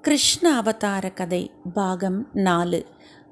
கிருஷ்ண அவதார கதை பாகம் நாலு.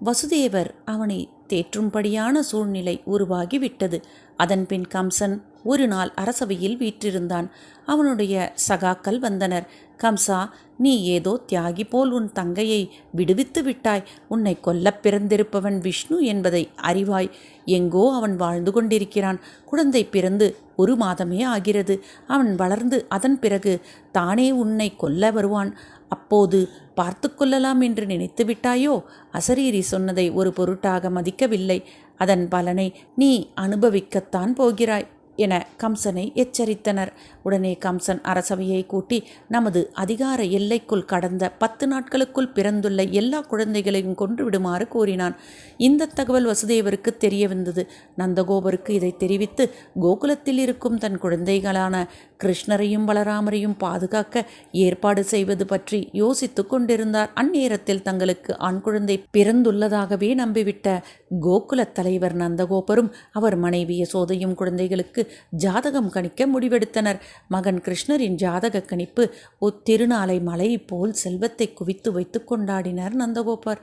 வசுதேவர் அவனை தேற்றும்படியான சூழ்நிலை உருவாகிவிட்டது. அதன்பின் கம்சன் ஒரு நாள் அரசவையில் வீற்றிருந்தான். அவனுடைய சகாக்கள் வந்தனர். கம்சா நீ ஏதோ தியாகி போல் உன் தங்கையை விடுவித்து விட்டாய். உன்னை கொல்லப் பிறந்திருப்பவன் விஷ்ணு என்பதை அறிவாய். எங்கோ அவன் வாழ்ந்து கொண்டிருக்கிறான். குழந்தை பிறந்து ஒரு மாதமே ஆகிறது. அவன் வளர்ந்து அதன் பிறகு தானே உன்னை கொல்ல வருவான். அப்போது பார்த்து கொள்ளலாம் என்று நினைத்து விட்டாயோ? அசரீரி சொன்னதை ஒரு பொருட்டாக மதிக்கவில்லை. அதன் பலனை நீ அனுபவிக்கத்தான் போகிறாய். என கம்சனை எச்சரித்தனர். உடனே கம்சன் அரசவையை கூட்டி நமது அதிகார எல்லைக்குள் கடந்த பத்து நாட்களுக்குள் பிறந்துள்ள எல்லா குழந்தைகளையும் கொன்று விடுமாறு கூறினான் இந்த தகவல் வசுதேவருக்கு தெரிய வந்தது நந்தகோபருக்கு இதை தெரிவித்து கோகுலத்தில் இருக்கும் தன் குழந்தைகளான கிருஷ்ணரையும் பலராமரையும் பாதுகாக்க ஏற்பாடு செய்வது பற்றி யோசித்து கொண்டிருந்தார். அந்நேரத்தில் தங்களுக்கு ஆண் குழந்தை பிறந்துள்ளதாகவே நம்பிவிட்ட கோகுல தலைவர் நந்தகோபரும் அவர் மனைவி யசோதையும் குழந்தைகளுக்கு ஜாதகம் கணிக்க முடிவெடுத்தனர். மகன் கிருஷ்ணரின் ஜாதக கணிப்பு ஒத்திருநாளை மலை போல் செல்வத்தை குவித்து வைத்து கொண்டாடினர் நந்தகோபர்.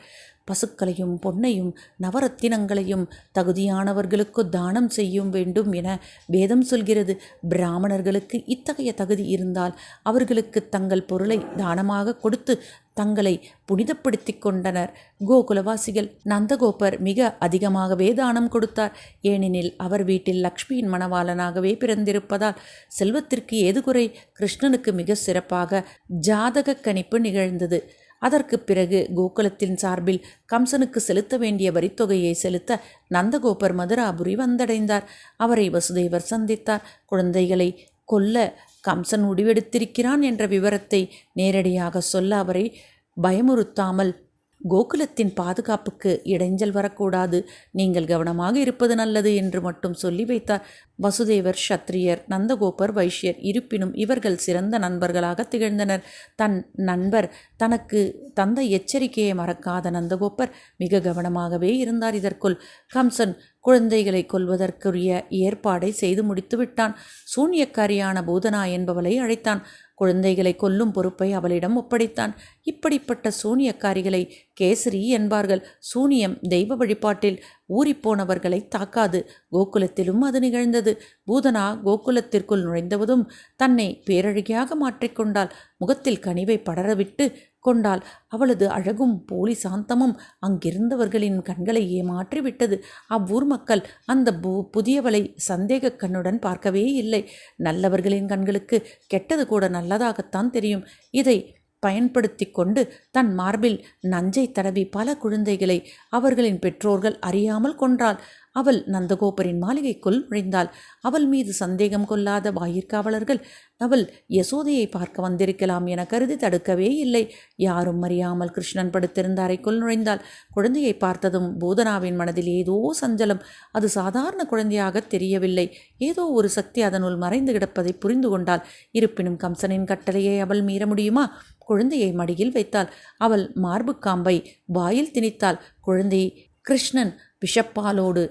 பசுக்களையும் பொன்னையும் நவரத்தினங்களையும் தகுதியானவர்களுக்கு தானம் செய்யும் வேண்டும் என வேதம் சொல்கிறது. பிராமணர்களுக்கு இத்தகைய தகுதி இருந்தால் அவர்களுக்கு தங்கள் பொருளை தானமாக கொடுத்து தங்களை புனிதப்படுத்தி கொண்டனர். கோகுலவாசிகள் நந்தகோபர் மிக அதிகமாகவே தானம் கொடுத்தார். ஏனெனில் அவர் வீட்டில் லக்ஷ்மியின் மணவாளனாகவே பிறந்திருப்பதால் செல்வத்திற்கு ஏது குறை கிருஷ்ணனுக்கு மிக சிறப்பாக ஜாதக கணிப்பு நிகழ்ந்தது. அதற்கு பிறகு கோகுலத்தின் சார்பில் கம்சனுக்கு செலுத்த வேண்டிய வரித்தொகையை செலுத்த நந்தகோபர் மதுராபுரி வந்தடைந்தார். அவரை வசுதேவர் சந்தித்தார். குழந்தைகளை கொல்ல கம்சன் முடிவெடுத்திருக்கிறான் என்ற விவரத்தை நேரடியாக சொல்ல அவரை பயமுறுத்தாமல் கோகுலத்தின் பாதுகாப்புக்கு இடைஞ்சல் வரக்கூடாது. நீங்கள் கவனமாக இருப்பது நல்லது என்று மட்டும் சொல்லி வைத்தார். வசுதேவர் சத்திரியர் நந்தகோபர் வைஷ்யர் இருப்பினும் இவர்கள் சிறந்த நண்பர்களாக திகழ்ந்தனர். தன் நண்பர் தனக்கு தந்த எச்சரிக்கையை மறக்காத நந்தகோபர் மிக கவனமாகவே இருந்தார் இதற்குள். கம்சன் குழந்தைகளை கொல்வதற்குரிய ஏற்பாடை செய்து முடித்து விட்டான். சூன்யக்காரியான பூதனா என்பவளை அழைத்தான். குழந்தைகளை கொல்லும் பொறுப்பை அவளிடம் ஒப்படைத்தான். இப்படிப்பட்ட சூனியக்காரிகளை கேசரி என்பார்கள். சூனியம் தெய்வ வழிபாட்டில் ஊறிப்போனவர்களை தாக்காது. கோகுலத்திலும் அது நிகழ்ந்தது. பூதனா கோகுலத்திற்குள் நுழைந்தவதும் தன்னை பேரழகியாக மாற்றிக்கொண்டால் முகத்தில் கனிவை படரவிட்டு கொண்டால் அவளது அழகும் போலி சாந்தமும் அங்கிருந்தவர்களின் கண்களை ஏமாற்றி விட்டது. அவ்வூர் மக்கள் அந்த பூ புதியவளை சந்தேக கண்ணுடன் பார்க்கவே இல்லை. நல்லவர்களின் கண்களுக்கு கெட்டது கூட நல்லதாகத்தான் தெரியும். இதை பயன்படுத்தி கொண்டு தன் மார்பில் நஞ்சை தடவி பல குழந்தைகளை அவர்களின் பெற்றோர்கள் அறியாமல் கொன்றாள். அவள் நந்தகோபரின் மாளிகைக்குள் நுழைந்தாள். அவள் மீது சந்தேகம் கொள்ளாத வாயிற்காவலர்கள் அவள் யசோதையை பார்க்க வந்திருக்கலாம் என கருதி தடுக்கவே இல்லை. யாரும் அறியாமல் கிருஷ்ணன் படுத்திருந்த அறைக்குள் நுழைந்தாள். குழந்தையை பார்த்ததும் பூதனாவின் மனதில் ஏதோ சஞ்சலம். அது சாதாரண குழந்தையாக தெரியவில்லை. ஏதோ ஒரு சக்தி அதனுள் மறைந்து கிடப்பதை புரிந்து கொண்டாள். இருப்பினும் கம்சனின் கட்டளையை அவள் மீற முடியுமா? குழந்தையை மடியில் வைத்தாள். அவள் மார்புக்காம்பை வாயில் திணித்தாள். குழந்தை கிருஷ்ணன் விஷப்பாலோடு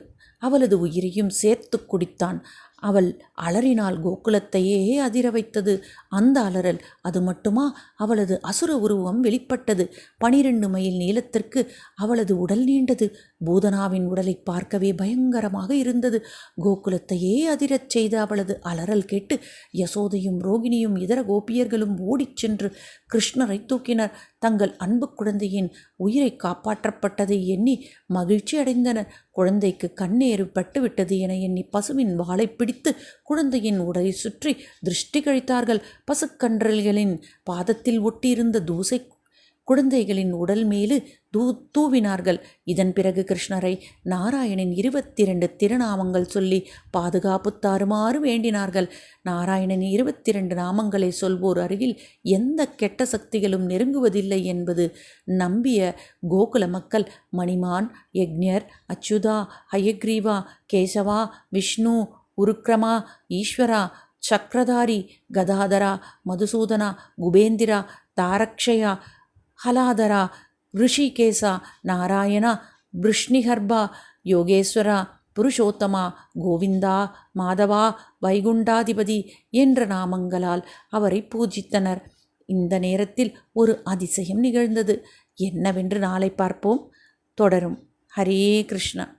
அவளது உயிரையும் சேர்த்து குடித்தான். அவள் அலறினால் கோகுலத்தையே அதிர வைத்தது. அந்த அலறல் அது மட்டுமா? அவளது அசுர உருவம் வெளிப்பட்டது. பனிரெண்டு மைல் நீளத்திற்கு அவளது உடல் நீண்டது. பூதனாவின் உடலை பார்க்கவே பயங்கரமாக இருந்தது. கோகுலத்தையே அதிரச் செய்த அவளது அலறல் கேட்டு யசோதையும் ரோகிணியும் இதர கோபியர்களும் ஓடிச் சென்று கிருஷ்ணரை தூக்கினர். தங்கள் அன்பு குழந்தையின் உயிரை காப்பாற்றப்பட்டதை எண்ணி மகிழ்ச்சி அடைந்தனர். குழந்தைக்கு கண்ணேறு பட்டுவிட்டது என எண்ணி பசுவின் வாளை பிடித்து குழந்தையின் உடலை சுற்றி திருஷ்டி கழித்தார்கள். பசுக்கன்றல்களின் பாதத்தில் ஒட்டியிருந்த தூசை குழந்தைகளின் உடல் மேலு தூ தூவினார்கள். இதன் பிறகு கிருஷ்ணரை நாராயணின் இருபத்திரண்டு திருநாமங்கள் சொல்லி பாதுகாப்பு தாருமாறு வேண்டினார்கள். நாராயணன் இருபத்திரண்டு நாமங்களை சொல்வோர் அருகில் எந்த கெட்ட சக்திகளும் நெருங்குவதில்லை என்பது நம்பிய கோகுல மக்கள் மணிமான் யக்ஞர் அச்சுதா ஹயக்ரீவா கேசவா விஷ்ணு உருக்ரமா ஈஸ்வரா சக்கரதாரி கதாதரா மதுசூதனா குபேந்திரா தாரக்ஷயா ಹಲಾಧರ ಋಷಿಕೇಶ ನಾರಾಯಣ ವೃಷ್ಣಿಗರ್ಭ யோகேஸ்வர புருஷோத்தமா கோவிந்தா மாதவா வைகுண்டாதிபதி என்ற நாமங்களால் அவரை பூஜித்தனர் இந்த நேரத்தில் ஒரு அதிசயம் நிகழ்ந்தது என்னவென்று நாளை பார்ப்போம் தொடரும் ஹரே கிருஷ்ணா